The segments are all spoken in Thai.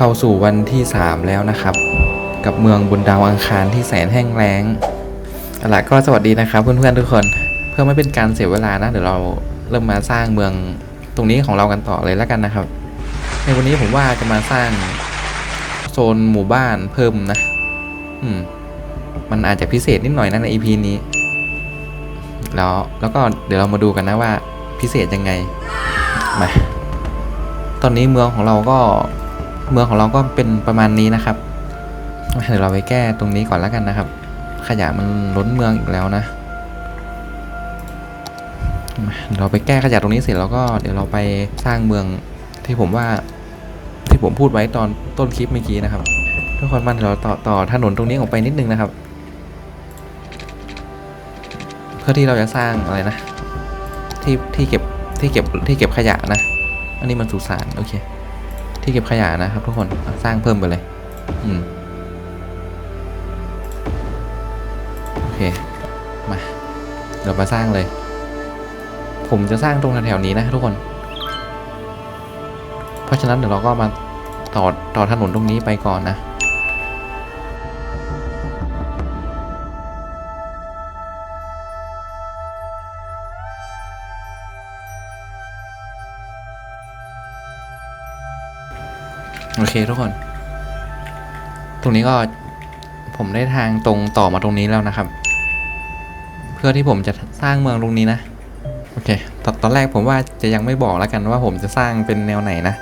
เข้าสู่วันที่ 3 แล้วนะครับ กับเมืองบนดาวอังคารที่แสนแห้งแล้งเอาล่ะก็สวัสดีนะครับเพื่อนๆทุกคน เพื่อไม่เป็นการเสียเวลานะเดี๋ยวเราเริ่มมาสร้างเมืองตรงนี้ของเรากันต่อเลยแล้วกันนะครับ ในวันนี้ผมว่าจะมาสร้างโซนหมู่บ้านเพิ่มนะอืมมันอาจจะพิเศษนิดหน่อยนะใน EP นี้ แล้วแล้วก็เดี๋ยวเรามาดูกันนะว่าพิเศษยังไงมาตอนนี้เมืองของเราก็ เมืองของเราก็เป็นประมาณนี้นะครับเดี๋ยวเราไปแก้ตรงนี้ก่อนแล้วกันนะครับ ขยะมันล้นเมืองอีกแล้วนะเดี๋ยวเราไปแก้ขยะตรงนี้เสร็จแล้วก็เดี๋ยวเราไปสร้างเมืองที่ผมว่าที่ผมพูดไว้ตอนต้นคลิปเมื่อกี้นะครับ ทุกคนมันเราต่อต่อถนนตรงนี้ออกไปนิดนึงนะครับ เพื่อที่เราจะสร้างอะไรนะ ที่ที่เก็บที่เก็บที่เก็บขยะนะ อันนี้มันสุสานโอเค ที่เก็บขยะนะครับทุกคนสร้างเพิ่มไปเลย อืมโอเค มาเดี๋ยวมาสร้างเลย ผมจะสร้างตรงแถวๆนี้นะทุกคน เพราะฉะนั้นเดี๋ยวเราก็มาต่อต่อถนนตรงนี้ไปก่อนนะ เคทุกคน ตรงนี้ก็ผมได้ทางตรงต่อมาตรงนี้แล้วนะครับ เพื่อที่ผมจะสร้างเมืองตรงนี้นะ โอเคตอนตอนแรกผมว่าจะยังไม่บอกแล้วกันว่าผมจะสร้างเป็นแนวไหนนะ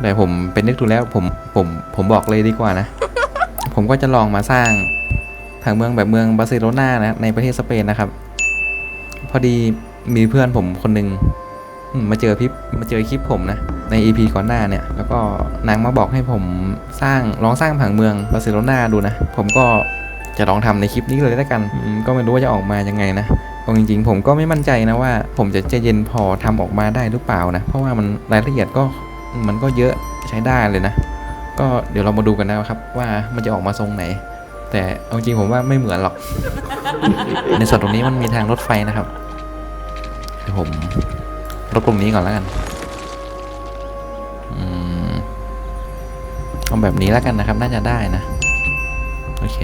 แต่ผมเป็นนึกดูแล้วผมผมผมบอกเลยดีกว่านะ ผมก็จะลองมาสร้างผังเมืองแบบเมืองบาร์เซโลนานะในประเทศสเปนนะครับ พอดีมีเพื่อนผมคนหนึ่งมาเจอพิปมาเจอคลิปผมนะ ใน EP ก่อนหน้าเนี่ย แล้วก็นางมาบอกให้ผมสร้างลองสร้างผังเมืองบาร์เซโลนาดูนะ ผมก็จะลองทำในคลิปนี้เลยแล้วกัน ก็ไม่รู้ว่าจะออกมายังไงนะเอาจริงๆ ผมก็ไม่มั่นใจนะว่า ผมจะใจเย็นพอทำออกมาได้หรือเปล่านะ เพราะว่ามันรายละเอียดก็มันก็เยอะใช้ได้เลยนะ ก็เดี๋ยวเรามาดูกันนะครับว่ามันจะออกมาทรงไหน แต่เอาจริงผมว่าไม่เหมือนหรอก ในส่วนตรงนี้มันมีทางรถไฟนะครับเดี๋ยวผมรถตรงนี้ก่อนแล้วกัน เอาแบบนี้แล้วกันนะครับ น่าจะได้นะ โอเค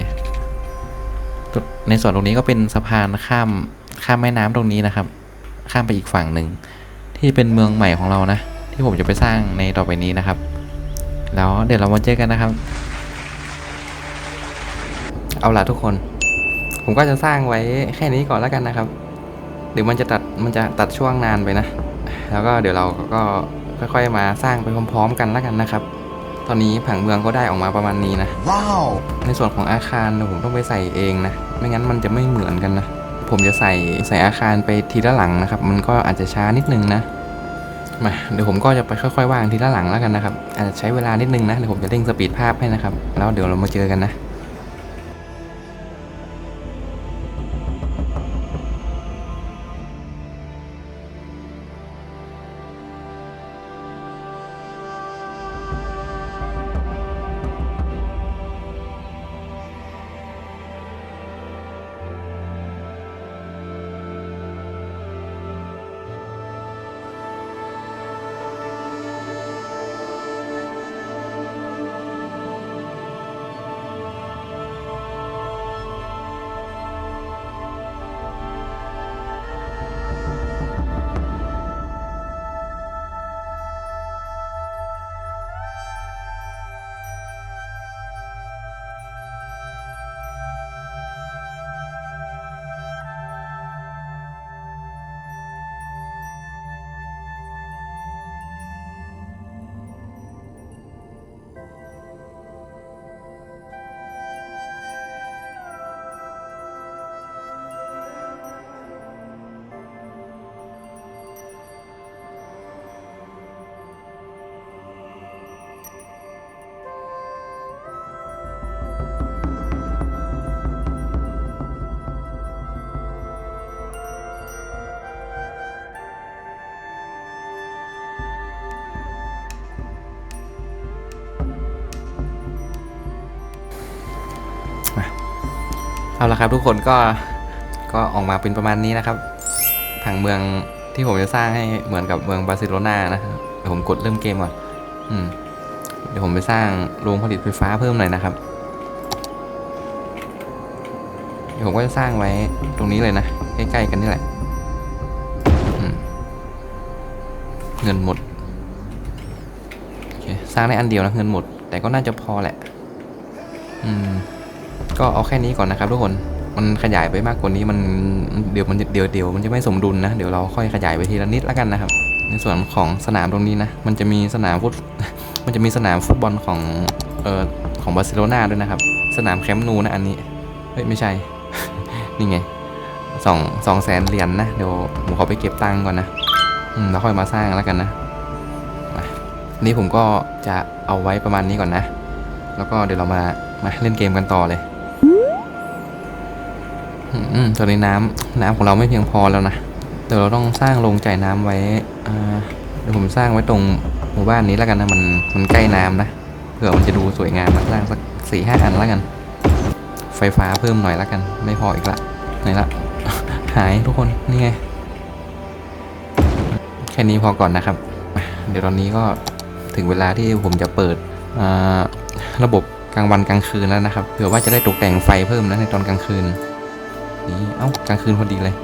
ในส่วนตรงนี้ก็เป็นสะพานข้ามข้ามแม่น้ำตรงนี้นะครับ ข้ามไปอีกฝั่งหนึ่งที่เป็นเมืองใหม่ของเรานะ ที่ผมจะไปสร้างในต่อไปนี้นะครับ แล้วเดี๋ยวเรามาเจอกันนะครับ เอาล่ะทุกคน ผมก็จะสร้างไว้แค่นี้ก่อนแล้วกันนะครับเดี๋ยวมันจะตัดมันจะตัดช่วงนานไปนะ แล้วก็เดี๋ยวเราก็ค่อยๆมาสร้างไปพร้อม ๆ กันแล้วกันนะครับ ตอนนี้ผังเมืองก็ได้ออกมาประมาณนี้นะ Wow! ในส่วนของอาคารเนี่ยผมต้องไปใส่เองนะ ไม่งั้นมันจะไม่เหมือนกันนะ ผมจะใส่ใส่อาคารไปทีละหลังนะครับ มันก็อาจจะช้านิดนึงนะ มาเดี๋ยวผมก็จะไปค่อยๆวางทีละหลังแล้วกันนะครับ อาจจะใช้เวลานิดนึงนะ เดี๋ยวผมจะเร่งสปีดภาพให้นะครับ แล้วเดี๋ยวเรามาเจอกันนะ เอาละครับทุกคนก็ก็ออกมาเป็นประมาณนี้นะครับผังเมืองที่ผมจะสร้างให้เหมือนกับเมืองบาร์เซโลนานะครับเดี๋ยวผมกดเริ่มเกมก่อนอืมเดี๋ยวผมไปสร้างโรงผลิตไฟฟ้าเพิ่มหน่อยนะครับเดี๋ยวผมก็จะสร้างไว้ตรงนี้เลยนะใกล้ๆกันนี่แหละเงินหมดโอเคสร้างได้อันเดียวนะเงินหมด แต่ก็น่าจะพอแหละ อืม ก็เอาแค่นี้ก่อนนะครับทุกคนมันขยายไปมากกว่านี้มันเดี๋ยวมันเดี๋ยวเดี๋ยวมันจะไม่สมดุลนะเดี๋ยวเราค่อยขยายไปทีละนิดแล้วกันนะครับ ในส่วนของสนามตรงนี้นะมันจะมีสนามฟุตมันจะมีสนามฟุตบอลของเอ่อของบาร์เซโลนาด้วยนะครับ สนามแคมป์นูนะอันนี้เฮ้ยไม่ใช่ นี่ไงสองสองแสนเหรียญนะเดี๋ยวผมขอไปเก็บตังค์ก่อนนะอืมแล้วค่อยมาสร้างแล้วกันนะนี่ผมก็จะเอาไว้ประมาณนี้ก่อนนะ แล้วก็เดี๋ยวเรามา มาเล่นเกมกันต่อเลยอืมตอนนี้น้ำน้ำของเราไม่เพียงพอแล้วนะเดี๋ยวเราต้องสร้างโรงจ่ายน้ำไว้อ่าเดี๋ยวผมสร้างไว้ตรงหมู่บ้านนี้แล้วกันนะมันมันใกล้น้ำนะเผื่อมันจะดูสวยงามนะสร้างสักสี่ห้าอันแล้วกัน ไฟฟ้าเพิ่มหน่อยแล้วกัน ไม่พออีกละไหนละหายทุกคนนี่ไงแค่นี้พอก่อนนะครับ เดี๋ยวตอนนี้ก็ถึงเวลาที่ผมจะเปิดระบบ กลางวันกลางคืนแล้วนะครับเผื่อว่าจะได้ตกแต่งไฟเพิ่มนะในตอนกลางคืนนี่เอ้ากลางคืนพอดีเลย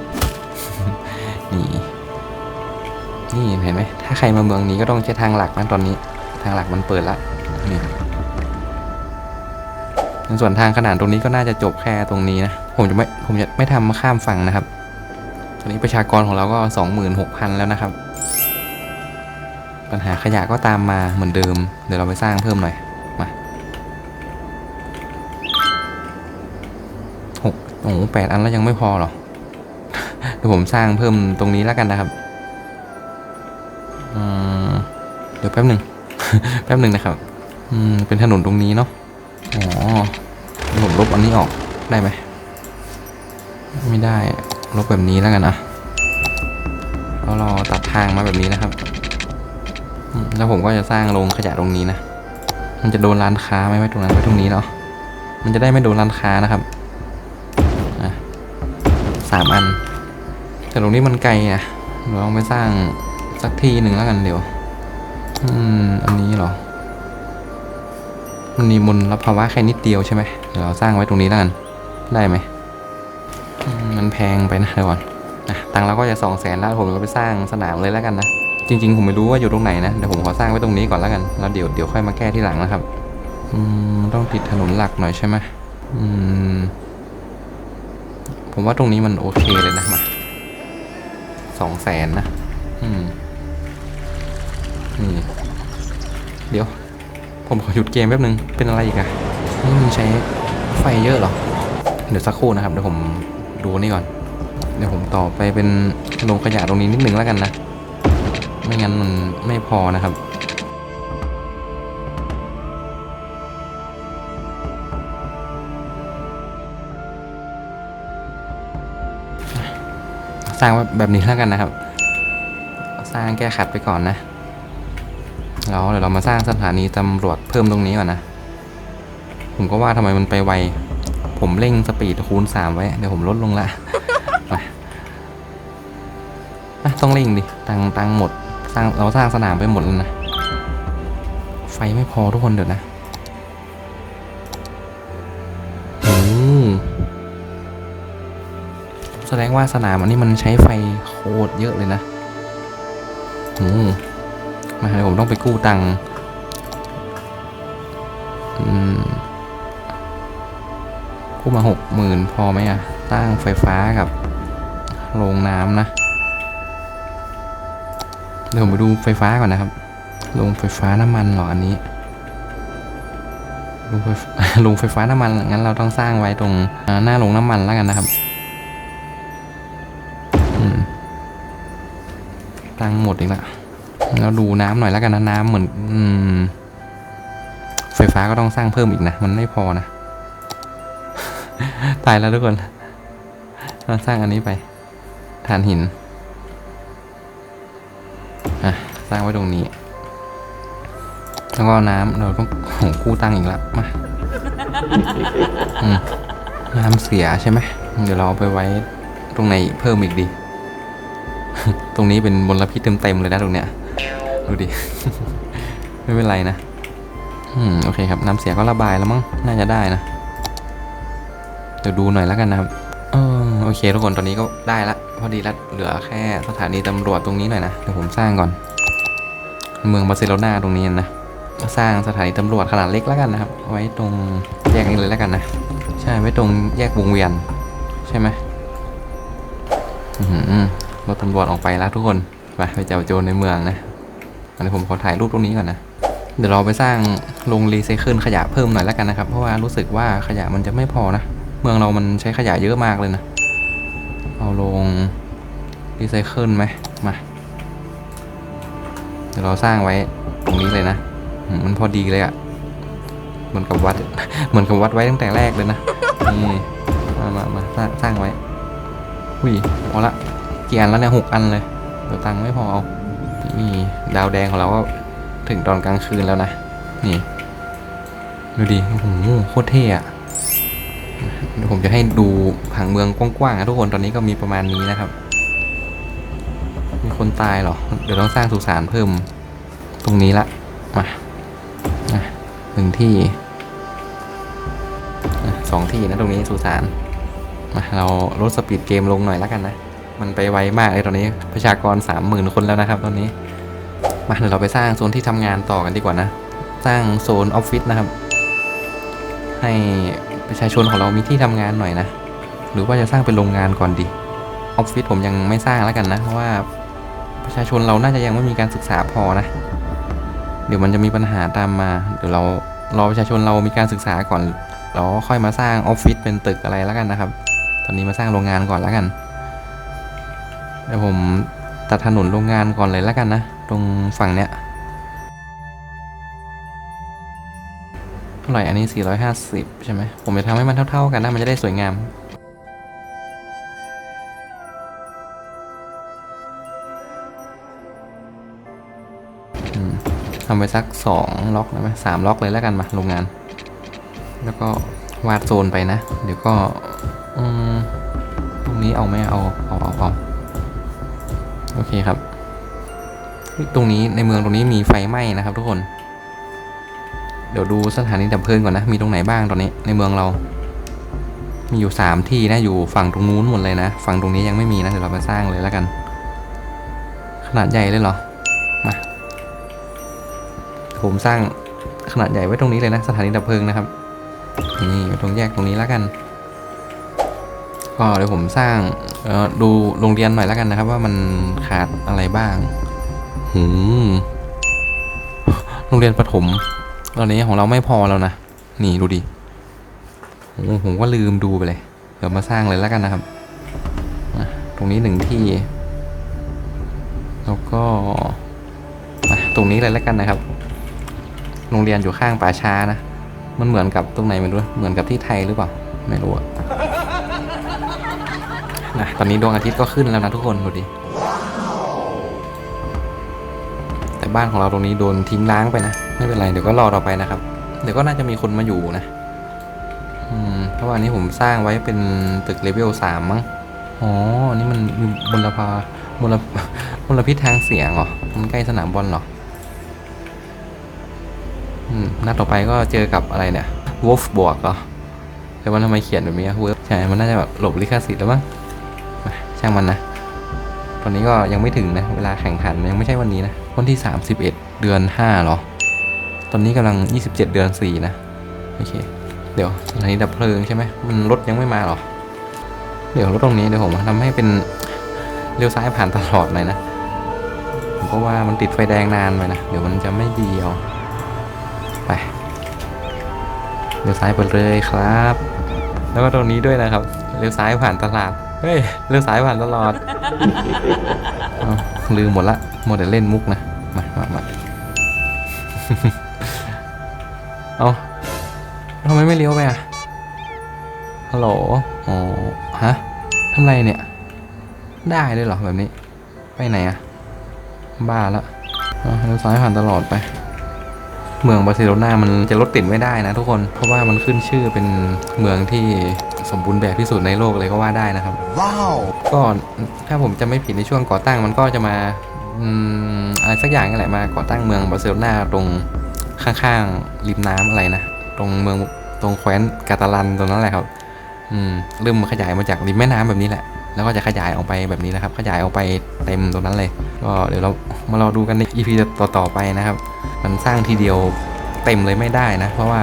นี่นี่เห็นไหมถ้าใครมาเมืองนี้ก็ต้องใช้ทางหลักนะตอนนี้ ทางหลักมันเปิดละนี่ส่วนทางขนาดตรงนี้ก็น่าจะจบแค่ตรงนี้นะผมจะไม่ผมจะไม่ทำข้ามฝั่งนะครับตอนนี้ประชากรของเราก็สองหมื่นหกพันแล้วนะครับ ปัญหาขยะก็ตามมาเหมือนเดิม เดี๋ยวเราไปสร้างเพิ่มหน่อย โอ้แปดอันแล้วยังไม่พอหรอเดี๋ยวผมสร้างเพิ่มตรงนี้แล้วกันนะครับเดี๋ยวแป๊บหนึ่ง แป๊บหนึ่งนะครับ อืม เป็นถนนตรงนี้เนาะ อ๋อเดี๋ยวผมลบอันนี้ออกได้ไหม ไม่ได้ ลบแบบนี้แล้วกันอะแล้วเราตัดทางมาแบบนี้นะครับ แล้วผมก็จะสร้างโรงขยะตรงนี้นะ มันจะโดนร้านค้าไหมไว้ตรงนั้นไว้ตรงนี้เนาะ มันจะได้ไม่โดนร้านค้านะครับ สามอัน แต่ตรงนี้มันไกลอะเดี๋ยวลองไปสร้างสักทีหนึ่งแล้วกันเดี๋ยว อืม อันนี้เหรอ มันมีมลภาวะแค่นิดเดียวใช่ไหมเดี๋ยวเราสร้างไว้ตรงนี้แล้วกัน ได้ไหม มันแพงไปนะเดี๋ยวก่อนอะตังเราก็จะสองแสนแล้วผมก็ไปสร้างสนามเลยแล้วกันนะ จริง ๆ ผมไม่รู้ว่าอยู่ตรงไหนนะ เดี๋ยวผมขอสร้างไว้ตรงนี้ก่อนแล้วกัน แล้วเดี๋ยวเดี๋ยวค่อยมาแก้ที่หลังนะครับ อืม ต้องติดถนนหลักหน่อยใช่ไหมอืม ผมว่าตรงนี้มันโอเคเลยนะมาสองแสนนะอืมนี่เดี๋ยว ผมขอหยุดเกมแป๊บนึง เป็นอะไรอีกอะนี่มันใช้ไฟเยอะเหรอ เดี๋ยวสักครู่นะครับ เดี๋ยวผมดูนี่ก่อน เดี๋ยวผมต่อไปเป็นโรงขยะตรงนี้นิดนึงแล้วกันนะ ไม่งั้นมันไม่พอนะครับ ร้างแบบนี้แล้วกันนะครับ สร้างแก้ขัดไปก่อนนะแล้วเดี๋ยวเรามาสร้างสถานีตำรวจเพิ่มตรงนี้ก่อนนะ ผมก็ว่าทำไมมันไปไว ผมเร่งสปีดคูณสามไว้ เดี๋ยวผมลดลงละมาอะต้องเร่งดิ ตังตังหมดสร้างเราสร้างสนามไปหมดแล้วนะ ไฟไม่พอทุกคนเดี๋ยวนะ แสดงว่าสนามอันนี้มันใช้ไฟโคตรเยอะเลยนะโอ้มาผมต้องไปกู้ตังค์อืมกู้มาหกหมื่นพอไหมอะตั้งไฟฟ้ากับโรงน้ำนะเดี๋ยวผมไปดูไฟฟ้าก่อนนะครับโรงไฟฟ้าน้ำมันเหรออันนี้โรงไฟโรงไฟฟ้าน้ำมัน งั้นเราต้องสร้างไว้ตรงหน้าโรงน้ำมันแล้วกันนะครับ ตังค์หมดอีกล้วเราดูน้ำหน่อยแล้วกันนะน้ำเหมือนอืมไฟฟ้าก็ต้องสร้างเพิ่มอีกนะ มันไม่พอนะ ตายแล้วทุกคน เราสร้างอันนี้ไปฐานหินอะสร้างไว้ตรงนี้ แล้วก็น้ำเราต้องโหกู้ตังอีกแล้วมาน้ำเสียใช่ไหมเดี๋ยวเราเอาไปไว้ตรงไหนเพิ่มอีกดี ตรงนี้เป็นมลพิษเต็มๆเลยนะตรงเนี้ยดูดิ ไม่เป็นไรนะ อืม โอเคครับ น้ำเสียก็ระบายแล้วมั้ง น่าจะได้นะ เดี๋ยวดูหน่อยแล้วกันนะครับเออโอเคทุกคน ตอนนี้ก็ได้ละ พอดีละ เหลือแค่สถานีตำรวจตรงนี้หน่อยนะ เดี๋ยวผมสร้างก่อน เมืองบาร์เซโลนาตรงนี้นะ สร้างสถานีตำรวจขนาดเล็กแล้วกันนะครับ ไว้ตรงแยกนี้เลยแล้วกันนะ ใช่ ไว้ตรงแยกวงเวียน ใช่ไหม ตำรวจออกไปแล้วทุกคนไปไปจับโจรในเมืองนะอันนี้ผมขอถ่ายรูปตรงนี้ก่อนนะเดี๋ยวเราไปสร้างโรงรีไซเคิลขยะเพิ่มหน่อยแล้วกันนะครับ เพราะว่ารู้สึกว่าขยะมันจะไม่พอนะ เมืองเรามันใช้ขยะเยอะมากเลยนะ เอาลงรีไซเคิลไหมมา เดี๋ยวเราสร้างไว้ตรงนี้เลยนะ มันพอดีเลยอะเหมือนกับวัด เหมือนกับวัดไว้ตั้งแต่แรกเลยนะ นี่ มามามาสร้างสร้างไว้ อุ้ยเอาละ กี่อันแล้วเนี่ยหกอันเลยเดี๋ยวตังค์ไม่พอเอานี่ดาวแดงของเราก็ถึงตอนกลางคืนแล้วนะ นี่ ดูดิ โอ้โห โคตรเท่อะเดี๋ยวผมจะให้ดูผังเมืองกว้างๆนะทุกคนตอนนี้ก็มีประมาณนี้นะครับ มีคนตายเหรอ เดี๋ยวต้องสร้างสุสานเพิ่มตรงนี้ละ มาหนึ่งที่สองที่นะตรงนี้สุสานมาเราลดสปีดเกมลงหน่อยแล้วกันนะ มันไปไวมากเลยตอนนี้ประชากรสามหมื่นคนแล้วนะครับ ตอนนี้ มาเดี๋ยวเราไปสร้างโซนที่ทำงานต่อกันดีกว่านะ สร้างโซนออฟฟิศนะครับ ให้ประชาชนของเรามีที่ทำงานหน่อยนะ หรือว่าจะสร้างเป็นโรงงานก่อนดีออฟฟิศผมยังไม่สร้างแล้วกันนะ เพราะว่าประชาชนเราน่าจะยังไม่มีการศึกษาพอนะ เดี๋ยวมันจะมีปัญหาตามมา เดี๋ยวเรารอประชาชนเรามีการศึกษาก่อนเราค่อยมาสร้างออฟฟิศเป็นตึกอะไรแล้วกันนะครับ ตอนนี้มาสร้างโรงงานก่อนแล้วกัน เดี๋ยวผมตัดถนนโรงงานก่อนเลยแล้วกันนะ ตรงฝั่งเนี้ยเท่าไหร่อันนี้ 450 ใช่ไหม ผมจะทำให้มันเท่า ๆกันนะ มันจะได้สวยงาม ทำไปสักสองล็อกได้ไหมสามล็อกเลยแล้วกันมาโรงงาน แล้วก็วาดโซนไปนะ เดี๋ยวก็ตรงนี้เอาไหมเอา เอาเอาเอา โอเคครับ ตรงนี้ในเมืองตรงนี้มีไฟไหม้นะครับ ทุกคน เดี๋ยวดูสถานีดับเพลิงก่อนนะ มีตรงไหนบ้างตอนนี้ในเมืองเรา มีอยู่สามที่นะอยู่ฝั่งตรงนู้นหมดเลยนะ ฝั่งตรงนี้ยังไม่มีนะเดี๋ยวเราไปสร้างเลยแล้วกัน ขนาดใหญ่เลยเหรอ มา ผมสร้างขนาดใหญ่ไว้ตรงนี้เลยนะ สถานีดับเพลิงนะครับ นี่ตรงแยกตรงนี้แล้วกัน ก็เดี๋ยวผมสร้างเอ่อดูโรงเรียนหน่อยแล้วกันนะครับ ว่ามันขาดอะไรบ้างหืมโรงเรียนประถมตอนนี้ของเราไม่พอแล้วนะ นี่ดูดิโอ้ผมก็ลืมดูไปเลย เดี๋ยวมาสร้างเลยแล้วกันนะครับอะตรงนี้หนึ่งที่ แล้วก็อะตรงนี้เลยแล้วกันนะครับ โรงเรียนอยู่ข้างป่าช้านะ มันเหมือนกับตรงไหนไม่รู้ เหมือนกับที่ไทยหรือเปล่า ไม่รู้อะ นะตอนนี้ดวงอาทิตย์ก็ขึ้นแล้วนะทุกคนดูดิ แต่บ้านของเราตรงนี้โดนทิ้งล้างไปนะ ไม่เป็นไรเดี๋ยวก็รอต่อไปนะครับ เดี๋ยวก็น่าจะมีคนมาอยู่นะ อืมเพราะว่าอันนี้ผมสร้างไว้เป็นตึกเลเวลสามมั้ง อ๋อนนี้มันมีมลภามลมลพิษทางเสียงเหรอ มันใกล้สนามบอลเหรอ อืมนัดต่อไปก็เจอกับอะไรเนี่ย w o l f บวกเหรอแต่ว่าทำไมเขียนแบบนี้เวิร์ใช่ มันน่าจะแบบหลบลิขสิทธิ์แล้วมั้ง ช่างมันนะ ตอนนี้ก็ยังไม่ถึงนะ เวลาแข่งขันยังไม่ใช่วันนี้นะ วันที่ 31 เดือน5หรอ ตอนนี้กำลัง 27 เดือน 4 นะ โอเค เดี๋ยวสถานีดับเพลิงใช่ไหมมันรถยังไม่มาหรอ เดี๋ยวรถตรงนี้เดี๋ยวผมทำให้เป็นเลี้ยวซ้ายผ่านตลอดหน่อยนะ เพราะว่ามันติดไฟแดงนานไปนะ เดี๋ยวมันจะไม่ดีเอาไปเลี้ยวซ้ายไปเลยครับ แล้วก็ตรงนี้ด้วยนะครับ เลี้ยวซ้ายผ่านตลาด เฮ้ยเลี้ยวซ้ายผ่านตลอดเอาลืมหมดละหมดแต่เล่นมุกนะ มามามา เอาทำไมไม่เลี้ยวไปอะฮัลโหลอ๋อฮะทำไรเนี่ย ได้เลยเหรอแบบนี้ ไปไหนอะ บ้าละเอาเลี้ยวซ้ายผ่านตลอดไป เมืองบาร์เซโลนามันจะรถติดไม่ได้นะทุกคน เพราะว่ามันขึ้นชื่อเป็นเมืองที่ สมบูรณ์แบบที่สุดในโลกเลยก็ว่าได้นะครับ Wow! ก็ถ้าผมจะไม่ผิดในช่วงก่อตั้งมันก็จะมาอืมอะไรสักอย่างนี่แหละมาก่อตั้งเมืองบาร์เซโลนาตรงข้างๆริมน้ำอะไรนะตรงเมืองตรงแคว้นกาตาลันตรงนั้นแหละครับ อืมเริ่มขยายมาจากริมแม่น้ำแบบนี้แหละ แล้วก็จะขยายออกไปแบบนี้นะครับ ขยายออกไปเต็มตรงนั้นเลย ก็เดี๋ยวเรามารอดูกันใน EP ต่อๆไปนะครับ มันสร้างทีเดียวเต็มเลยไม่ได้นะ เพราะว่า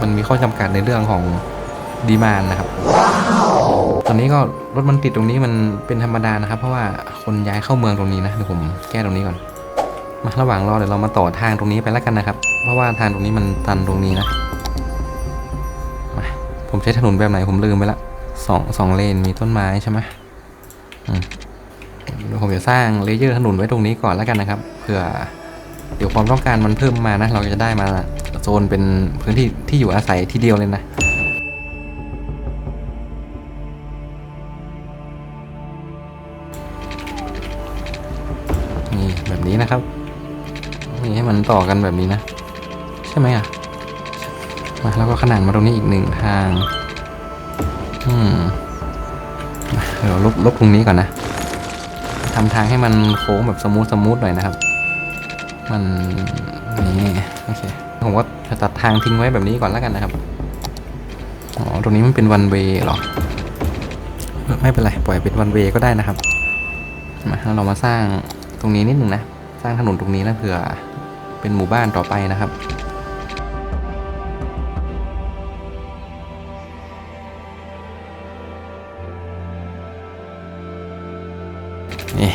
มันมีข้อจำกัดในเรื่องของ ดีมานนะครับ ตอนนี้ก็รถมันติดตรงนี้มันเป็นธรรมดานะครับ เพราะว่าคนย้ายเข้าเมืองตรงนี้นะเดี๋ยวผมแก้ตรงนี้ก่อน มาระหว่างรอเดี๋ยวเรามาต่อทางตรงนี้ไปแล้วกันนะครับ เพราะว่าทางตรงนี้มันตันตรงนี้นะมาผมใช้ถนนแบบไหนผมลืมไปละสองสองเลนมีต้นไม้ใช่ไหมเดี๋ยวผมจะสร้างเลเยอร์ถนนไว้ตรงนี้ก่อนแล้วกันนะครับเผื่อเดี๋ยวความต้องการมันเพิ่มมานะ เราจะได้มาโซนเป็นพื้นที่ที่อยู่อาศัยทีเดียวเลยนะ นี่แบบนี้นะครับนี่ให้มันต่อกันแบบนี้นะ ใช่ไหมอะมาแล้วก็ขนานมาตรงนี้อีกหนึ่งทางอืมเดี๋ยวลบลบตรงนี้ก่อนนะทำทางให้มันโค้งแบบสมูทสมูทหน่อยนะครับ มันนี่โอเคผมก็จะตัดทางทิ้งไว้แบบนี้ก่อนแล้วกันนะครับอ๋อตรงนี้มันเป็นวันเวหรอ ไม่เป็นไร ปล่อยเป็นวันเวก็ได้นะครับมาล้วเรามาสร้าง รงนี้นิดหนึ่งนะ สร้างถนนตรงนี้นะเผื่อเป็นหมู่บ้านต่อไปนะครับนี่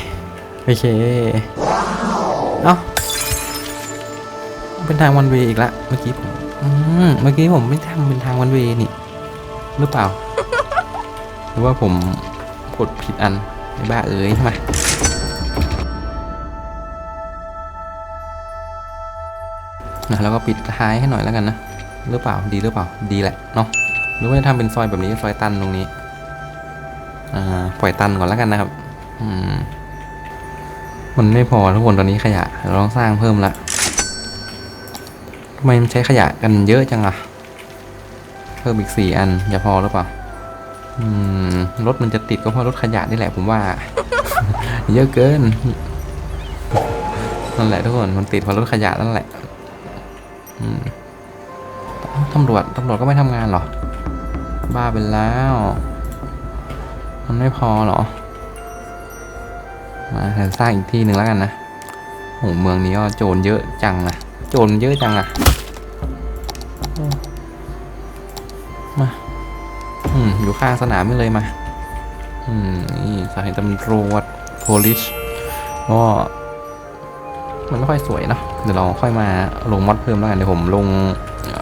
โอเค เอ้า เป็นทางวันเวอีกละเมื่อกี้ผมเมื่อกี้ผมไม่ทำเป็นทางวันเวนี่หรือเปล่า หรือว่าผมกดผิดอันไอ้บ้าเอ้ยทำไม นะแล้วก็ปิดท้ายให้หน่อยแล้วกันนะหรือเปล่าดีหรือเปล่าดีแหละเนาะหรือว่าจะทำเป็นซอยแบบนี้ซอยตันตรงนี้อ่าปล่อยตันก่อนแล้วกันนะครับอืมมันไม่พอทุกคนตอนนี้ขยะเราต้องสร้างเพิ่มละทำไมมันใช้ขยะกันเยอะจังอะเพิ่มอีกสี่อันจะพอหรือเปล่า อืมรถมันจะติดก็เพราะรถขยะนี่แหละผมว่า เยอะเกินนั่นแหละทุกคนมันติดเพราะรถขยะนั่นแหละ ตำรวจตำรวจก็ไม่ทำงานเหรอ บ้าไปแล้ว มันไม่พอเหรอ มาสร้างอีกที่หนึ่งแล้วกันนะโหเมืองนี้ก็โจรเยอะจังนะโจรเยอะจังอะมา อืม อยู่ข้างสนามนี่เลยมา อืม นี่สานีตำรวจ police ก็ มันไม่ค่อยสวยเนะเดี๋ยวเราค่อยมาลงมอดเพิ่มแล้วกันเดี๋ยวผมลง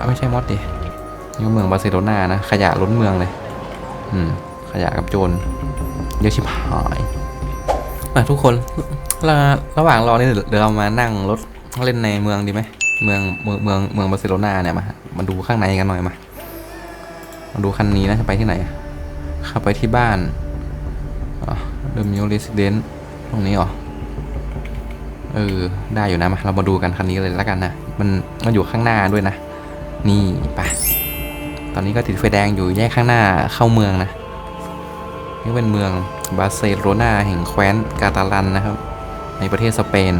ไม่ใช่มอดดินี่เมืองบาร์เซโลนานะขยะล้นเมืองเลย อืม ขยะกับโจรเยอะชิบหายอะทุกคนระระหว่างรอนี่เดี๋ยวเดี๋ยวเรามานั่งรถเล่นในเมืองดีไหมเมืองเมืองเมืองเมืองบาร์เซโลนาเนี่ยมามาดูข้างในกันหน่อยมามาดูคันนี้นะจะไปที่ไหนขับไปที่บ้านเดอะมิวเรสเดนตรงนี้เหรอ เออ ได้อยู่นะมาเรามาดูกันคันนี้เลยแล้วกันนะ มันมันอยู่ข้างหน้าด้วยนะ นี่ไปตอนนี้ก็ติดไฟแดงอยู่แยกข้างหน้าเข้าเมืองนะนี่เป็นเมืองบาร์เซโลนาแห่งแคว้นกาตาลันนะครับ ในประเทศสเปน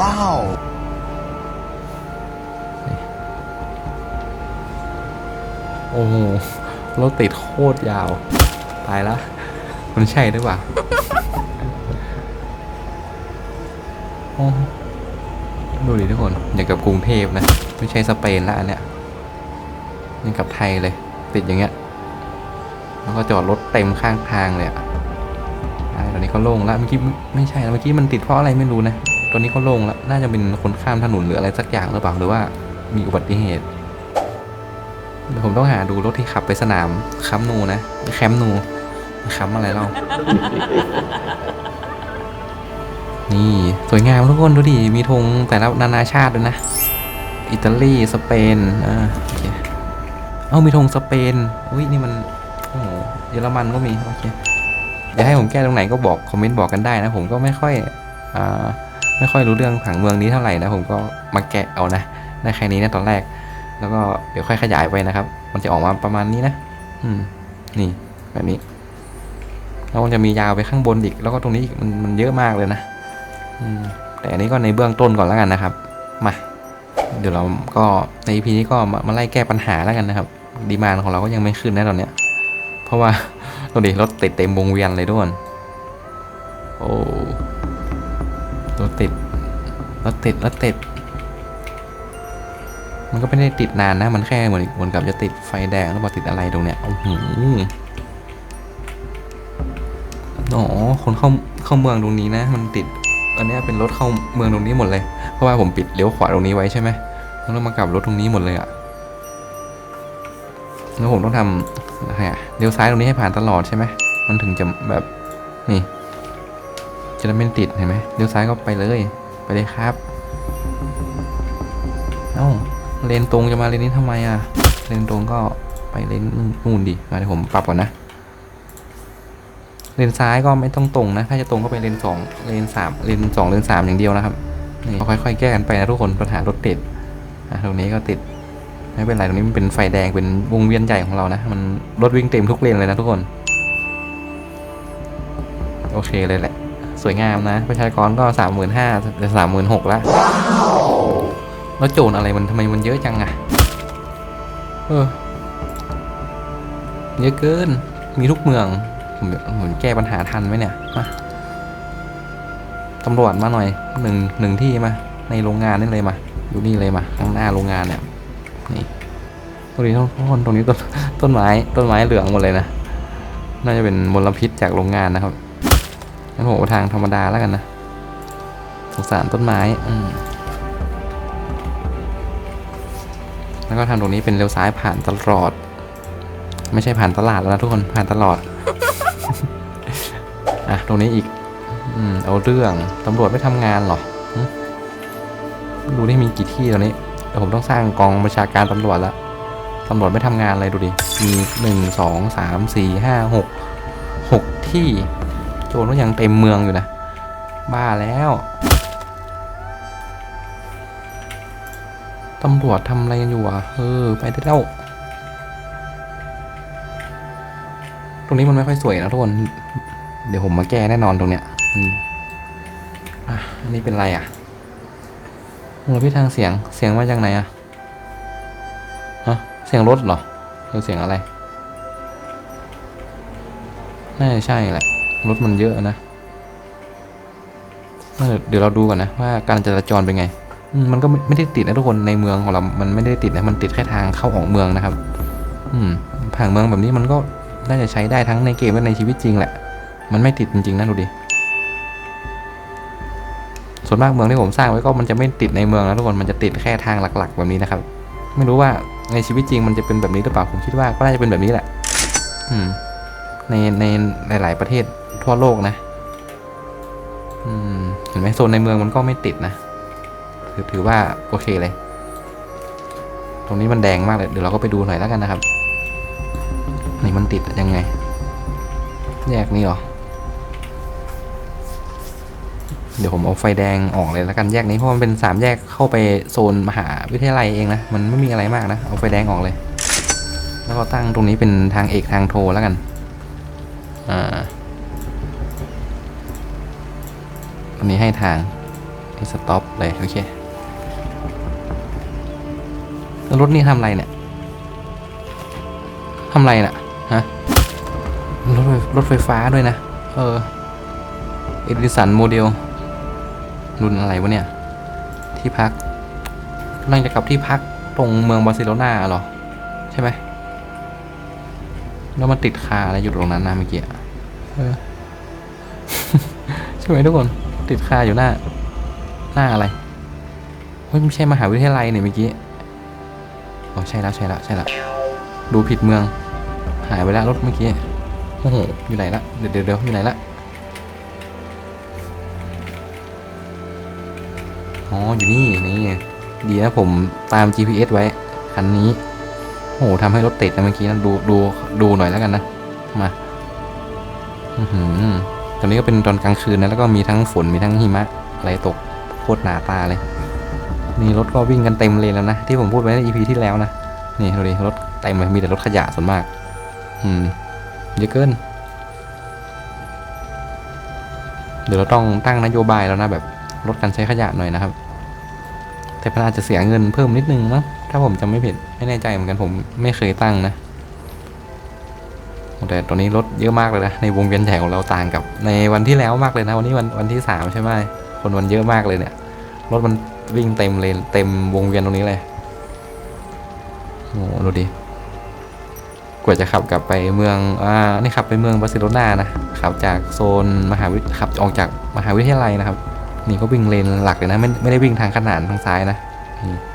Wow. โอ้โหรถติดโคตรยาว ตายละมันใช่หรือเปล่า โอ้ ดูดิทุกคน อย่างกับกรุงเทพนะ ไม่ใช่สเปนละอันเนี้ยยังกับไทยเลย ติดอย่างเงี้ย แล้วก็จอดรถเต็มข้างทางเลยอะอ่าตอนนี้ก็โล่งแล้วเมื่อกี้ไม่ใช่เมื่อกี้มันติดเพราะอะไรไม่รู้นะ ตอนนี้ก็โล่งแล้วน่าจะเป็นคนข้ามถนนหรืออะไรสักอย่างหรือเปล่าหรือว่ามีอุบัติเหตุเดี๋ยวผมต้องหาดูรถที่ขับไปสนามคัมนูนะแคมนูคัมอะไรเล่า นี่สวยงามทุกคนดูดิ มีธงแต่ละนานาชาติด้วยนะ อิตาลี สเปน อ่าโอเคเอามีธงสเปน อุ้ยนี่มันโอ้โหเยอรมันก็มี โอเคอยากให้ผมแก้ตรงไหนก็บอกคอมเมนต์บอกกันได้นะ ผมก็ไม่ค่อย อ่า ไม่ค่อยรู้เรื่องผังเมืองนี้เท่าไหร่นะ ผมก็มาแกะเอานะได้แค่นี้นะตอนแรก แล้วก็เดี๋ยวค่อยขยายไปนะครับ มันจะออกมาประมาณนี้นะ อืม นี่แบบนี้แล้วมันจะมียาวไปข้างบนอีก แล้วก็ตรงนี้อีกมันมันเยอะมากเลยนะ แต่อันนี้ก็ในเบื้องต้นก่อนแล้วกันนะครับ มา เดี๋ยวเราก็ใน EP นี้ก็มามาไล่แก้ปัญหาแล้วกันนะครับ ดีมานของเราก็ยังไม่ขึ้นนะตอนเนี้ย เพราะว่าตอนนี้รถติดเต็มวงเวียนเลยทุกคนโอ้รถติดรถติดรถติด มันก็ไม่ได้ติดนานนะ มันแค่เหมือนเหมือนกับจะติดไฟแดงหรือเปล่าติดอะไรตรงเนี้ยโอ้โหอ๋อคนเข้าเข้าเมืองตรงนี้นะ มันติด อันนี้เป็นรถเข้าเมืองตรงนี้หมดเลย เพราะว่าผมปิดเลี้ยวขวาตรงนี้ไว้ใช่ไหมแล้วเรามากลับรถตรงนี้หมดเลยอะแล้วผมต้องทำอะไรอะเลี้ยวซ้ายตรงนี้ให้ผ่านตลอดใช่ไหมมันถึงจะแบบนี่จะได้ไม่ติดเห็นไหมเลี้ยวซ้ายก็ไปเลยไปเลยครับเอ้าเลนตรงจะมาเลนนี้ทำไมอะเลนตรงก็ไปเลนนู่นดิมาเดี๋ยวผมปรับก่อนนะ เลนซ้ายก็ไม่ต้องตรงนะ ถ้าจะตรงก็ไปเลนสองเลนสามเลนสองเลนสามอย่างเดียวนะครับนี่ค่อยๆแก้กันไปนะทุกคนปัญหารถติดอะตรงนี้ก็ติดไม่เป็นไรตรงนี้มันเป็นไฟแดงเป็นวงเวียนใหญ่ของเรานะมันรถวิ่งเต็มทุกเลนเลยนะทุกคน โอเคเลยแหละ สวยงามนะ ประชากรก็สามหมื่นห้าจะสามหมื่นหกแล้วแล้วโจรอะไรมันทำไมมันเยอะจังอะเออเยอะเกินมีทุกเมือง ผมเหมือนแก้ปัญหาทันไหมเนี่ยมาตำรวจมาหน่อยหนึ่งหนึ่งที่มาในโรงงานนี่เลยมาอยู่นี่เลยมาข้างหน้าโรงงานเนี่ยนี่ตรงนี้ทุกคนตรงนี้ต้นต้นไม้ต้นไม้เหลืองหมดเลยนะน่าจะเป็นมลพิษจากโรงงานนะครับงั้นผมทางธรรมดาแล้วกันนะสงสารต้นไม้อืมแล้วก็ทำตรงนี้เป็นเลี้ยวซ้ายผ่านตลอด ไม่ใช่ผ่านตลาดแล้วนะทุกคนผ่านตลอด อะตรงนี้อีกอืมเอาเรื่องตำรวจไม่ทำงานหรอดูนี่มีกี่ที่ตรงนี้เดี๋ยวผมต้องสร้างกองประชาการตำรวจละตำรวจไม่ทำงานอะไรดูดิ มีหนึ่งสองสามสี่ห้าหกหกที่ โจรก็ยังเต็มเมืองอยู่นะ บ้าแล้วตำรวจทำอะไรกันอยู่อะเออ ไปได้แล้ว ตรงนี้มันไม่ค่อยสวยนะทุกคน เดี๋ยวผมมาแก้แน่นอนตรงเนี้ยอะอันนี้เป็นไรอะมลพิษทางเสียง เสียงมาจากไหนอะฮะเสียงรถเหรอหรือเสียงอะไร น่าจะใช่แหละ รถมันเยอะนะ เดี๋ยวเราดูก่อนนะว่าการจราจรเป็นไง มันก็ไม่ได้ติดนะทุกคนในเมืองของเรา มันไม่ได้ติดนะ มันติดแค่ทางเข้าออกเมืองนะครับ อืมผังเมืองแบบนี้มันก็น่าจะใช้ได้ทั้งในเกมและในชีวิตจริงแหละ มันไม่ติดจริงๆนะดูดิ ส่วนมากเมืองที่ผมสร้างไว้ก็มันจะไม่ติดในเมืองนะทุกคน มันจะติดแค่ทางหลัก ๆ แบบนี้นะครับ ไม่รู้ว่าในชีวิตจริงมันจะเป็นแบบนี้หรือเปล่า ผมคิดว่าก็น่าจะเป็นแบบนี้แหละ อืม ในในหลาย ๆ ประเทศทั่วโลกนะ อืม เห็นไหมโซนในเมืองมันก็ไม่ติดนะ ถือถือว่าโอเคเลย ตรงนี้มันแดงมากเลย เดี๋ยวเราก็ไปดูหน่อยแล้วกันนะครับ นี่มันติดยังไง แยกนี้เหรอ เดี๋ยวผมเอาไฟแดงออกเลยแล้วกันแยกนี้เพราะมันเป็นสามแยกเข้าไปโซนมหาวิทยาลัยเองนะมันไม่มีอะไรมากนะเอาไฟแดงออกเลย แล้วก็ตั้งตรงนี้เป็นทางเอกทางโทแล้วกันอ่าตรงนี้ให้ทางให้สต็อปเลยโอเคแล้วรถนี่ทำอะไรเนี่ยทำอะไรน่ะฮะรถรถไฟฟ้าด้วยนะ เออเอดิสันโมเดล รุ่นอะไรวะเนี่ย ที่พักกำลังจะกลับที่พักตรงเมืองบาร์เซโลนาเหรอ ใช่ไหมแล้วมันติดคาอะไรอยู่ตรงนั้นนะเมื่อกี้ใช่ไหมทุกคนติดคาอยู่หน้า หน้าอะไรเฮ้ยไม่ใช่มหาวิทยาลัยเนี่ยเมื่อกี้อ๋อใช่แล้วใช่แล้วใช่แล้วดูผิดเมือง หายไปแล้วรถเมื่อกี้โอ้โหอยู่ไหนละเดี๋ยวเดี๋ยวเดี๋ยวอยู่ไหนละ อ๋อ อยู่นี่ นี่ดีนะผมตาม GPS ไว้ คันนี้ โอ้โหทำให้รถติดนะเมื่อกี้นะดูดูดูหน่อยแล้วกันนะ มาอือหือตอนนี้ก็เป็นตอนกลางคืนนะ แล้วก็มีทั้งฝน มีทั้งหิมะ อะไรตก โคตรหนาตาเลย นี่รถก็วิ่งกันเต็มเลยแล้วนะ ที่ผมพูดไว้ใน EP ที่แล้วนะ นี่ดูดิ รถเต็มเลย มีแต่รถขยะส่วนมาก อืม เยอะเกิน เดี๋ยวเราต้องตั้งนโยบายแล้วนะแบบ ลดการใช้ขยะหน่อยนะครับ แต่มันอาจจะเสียเงินเพิ่มนิดนึงมั้งถ้าผมจำไม่ผิดไม่แน่ใจเหมือนกันผมไม่เคยตั้งนะแต่ตัวนี้รถเยอะมากเลยนะในวงเวียนใหญ่ของเราต่างกับ ในวันที่แล้วมากเลยนะ วันนี้วันวันที่สามใช่ไหมคนวันเยอะมากเลยเนี่ยรถมันวิ่งเต็มเลยเต็มวงเวียนตรงนี้เลยโอ้โหดูดิกว่าจะขับกลับไปเมืองอ่านี่ขับไปเมืองบาร์เซโลนานะขับจากโซนมหาวิทขับออกจากมหาวิทยาลัยนะครับ นี่ก็วิ่งเลนหลักเลยนะไม่ไม่ได้วิ่งทางขนานทางซ้ายนะนี่